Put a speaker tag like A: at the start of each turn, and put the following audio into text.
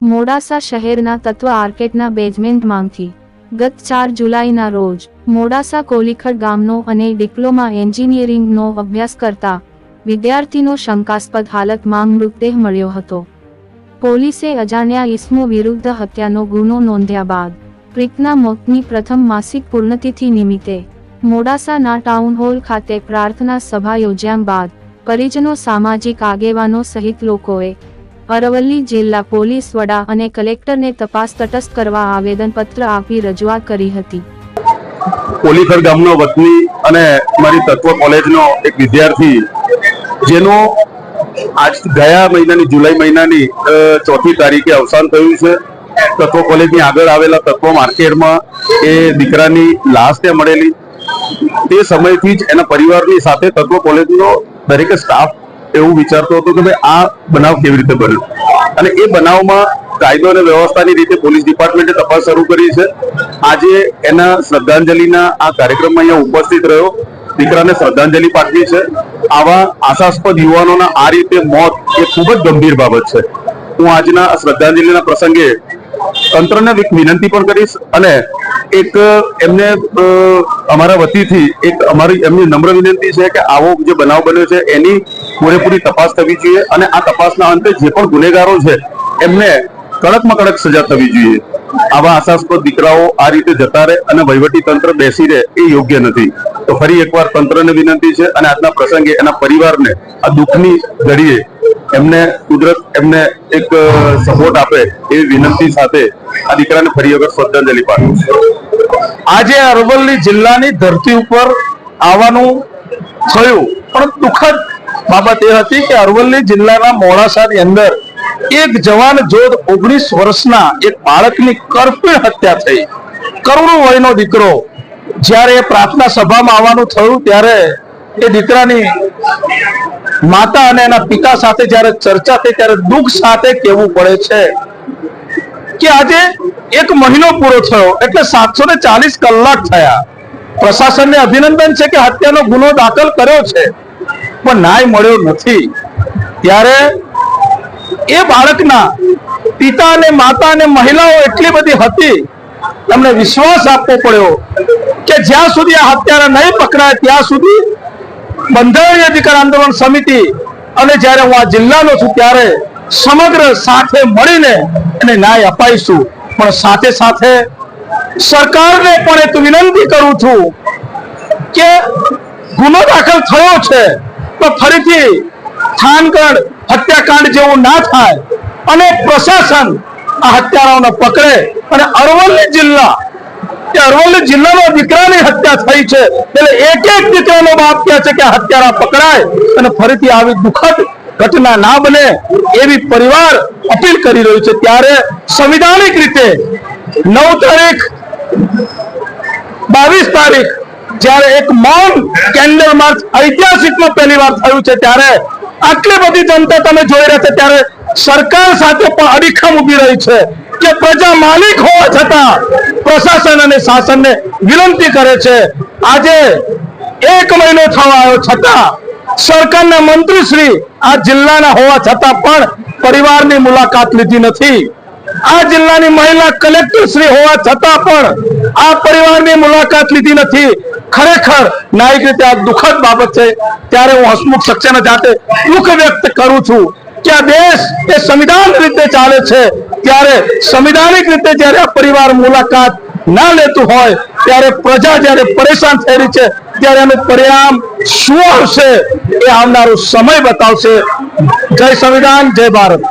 A: મોડાસા શહેરના તત્વ આર્કેટના બેઝમેન્ટમાંથી ગત ચાર જુલાઈના રોજ મોડાસા કોલીખડ ગામનો અને ડિપ્લોમા એન્જિનિયરિંગનો અભ્યાસ કરતા વિદ્યાર્થીનો શંકાસ્પદ હાલતમાં મૃતદેહ મળ્યો હતો. પોલીસે અજાણ્યા ઈસમો વિરુદ્ધ હત્યાનો ગુનો નોંધ્યા બાદ પ્રીતના મોતની પ્રથમ માસિક પૂર્ણતિથિ નિમિત્તે મોડાસાના ટાઉન હોલ ખાતે પ્રાર્થના સભા યોજ્યા બાદ પરિજનો સામાજિક આગેવાનો સહિત લોકોએ અરવલ્લી જિલ્લા પોલીસ વડા અને કલેક્ટરને તપાસ તટસ્થ કરવા આવેદનપત્ર આપી રજૂઆત કરી હતી.
B: કોલીખર ગામનો વતની અને મારી તત્વ કોલેજનો એક વિદ્યાર્થી, જેનો આજ ગયા મહિનાની જુલાઈ મહિનાની ચોથી તારીખે અવસાન થયું છે. તત્વ કોલેજની આગળ આવેલા તત્વ માર્કેટમાં એ દીકરાની લાશ ત્યાં મળેલી. તે સમયથી જ એના પરિવારની સાથે તત્વ કોલેજનો દરેક સ્ટાફ એવું વિચારતો હતો કે ભાઈ આ બનાવ કેવી રીતે બન્યો? અને એ બનાવમાં કાયદો અને વ્યવસ્થાની રીતે પોલીસ ડિપાર્ટમેન્ટે તપાસ શરૂ કરી છે. આજે એના શ્રદ્ધાંજલિના આ કાર્યક્રમમાં અહીંયા ઉપસ્થિત રહ્યો. દીકરાને શ્રદ્ધાંજલિ પાઠવી છે. આવા આશાસ્પદ યુવાનોના આ રીતે મોત એ ખૂબ જ ગંભીર બાબત છે. હું આજના શ્રદ્ધાંજલિના પ્રસંગે તંત્રને એક વિનંતી પણ કરીશ અને એક એમને અમારા વતીથી એક અમારી એમની નમ્ર વિનંતી છે કે આવો જે બનાવ બન્યો છે એની પૂરેપૂરી તપાસ થવી જોઈએ અને આ તપાસના અંતે જે પણ ગુનેગારો છે, એમને કડકમાં કડક સજા થવી જોઈએ. આવા આશાસ્પદ દીકરાઓ આ રીતે જતા રહે અને વહીવટી તંત્ર બેસી રહે એ યોગ્ય નથી. તો ફરી એકવાર તંત્રને વિનંતી છે અને આજના પ્રસંગે એના પરિવારને આ દુઃખની ઘડીએ એમને કુદરત એમને એક સપોર્ટ આપે એવી વિનંતી સાથે આ દીકરાને ફરી વખત શ્રદ્ધાંજલિ પાઠવું
C: આજે અરવલ્લી જિલ્લાની ધરતી ઉપર આવવાનું થયું, પણ દુઃખદ બાબત એ હતી કે અરવલ્લી જિલ્લાના મોડાસાની અંદર એક જવાન જોધ ઓગણીસ વર્ષના એક બાળકની કરપીણ હત્યા થઈ. કરોડો વયનો દીકરો જ્યારે પ્રાર્થના સભામાં આવવાનું થયું ત્યારે એ દીકરાની માતા અને એના પિતા સાથે જ્યારે ચર્ચા થઈ ત્યારે દુઃખ સાથે કહેવું પડે છે કે આજે એક મહિનો પૂરો થયો, એટલે સાતસો ને ચાલીસ કલાક થયા. પ્રશાસનને અભિનંદન છે કે હત્યાનો ગુનો દાખલ કર્યો છે. પણ ન્યાય મળ્યો નથી. ત્યારે એ બાળકના પિતા અને માતા અને મહિલાઓ એટલી બધી હતી, તમને વિશ્વાસ આપવો પડ્યો કે જ્યાં સુધી આ હત્યારા નહીં પકડાય, ત્યાં સુધી બંધારણીય અધિકાર આંદોલન સમિતિ અને જ્યારે હું આ જિલ્લાનો છું, ત્યારે સમગ્ર સાથે મળીને એને ન્યાય અપાઈશું. પણ સાથે સાથે સરકારને પણ એક વિનંતી કરું છું કે ગુનો દાખલ થયો છે. તો ફરીથી થાનગઢ હત્યાકાંડ જેવું ના થાય. અને પ્રશાસન આ હત્યારાઓને પકડે. અને અરવલ્લી જિલ્લા કે અરવલ્લી જિલ્લાનો દીકરાની હત્યા થઈ છે. એટલે એક એક દીકરાનો બાપ કહે છે કે હત્યારા પકડાય અને ફરીથી આવી દુઃખદ ઘટના ના બને એવી પરિવાર અપીલ કરી રહ્યું છે. ત્યારે સંવિધાનિક રીતે નવ તારીખ, બાવીસ તારીખ જ્યારે એક મૌન કેન્ડલ માર્ચ ઐતિહાસિકમાં પહેલી વાર થયું છે, ત્યારે આટલી બધી જનતા તમે જોઈ રહ્યા છે, ત્યારે સરકાર સાથે પણ અડીખમ ઊભી રહી છે કે પ્રજા માલિક હોવા છતાં પ્રશાસન અને શાસનને વિનંતી કરે છે. આજે એક મહિનો થવા આવ્યો છતાં સરકારના મંત્રીશ્રી આ જિલ્લાના હોવા છતાં પણ પરિવારની મુલાકાત લીધી નથી. આ જિલ્લાની મહિલા કલેક્ટર શ્રી હોવા છતાં પણ આ પરિવારની મુલાકાત લીધી નથી. ખરેખર ન્યાયિક રીતે આ દુઃખદ બાબત છે. ત્યારે હું હસમુખ સક્સેના જાતે દુઃખ વ્યક્ત કરું છું કે આ દેશ એ સંવિધાન રીતે ચાલે છે. ત્યારે સંવિધાનિક રીતે જ્યારે આ પરિવાર મુલાકાત ના લેતું હોય, ત્યારે પ્રજા જ્યારે પરેશાન થઈ છે, ત્યારે એનું પરિણામ શું આવશે એ આવનારો સમય બતાવશે. જય સંવિધાન, જય ભારત.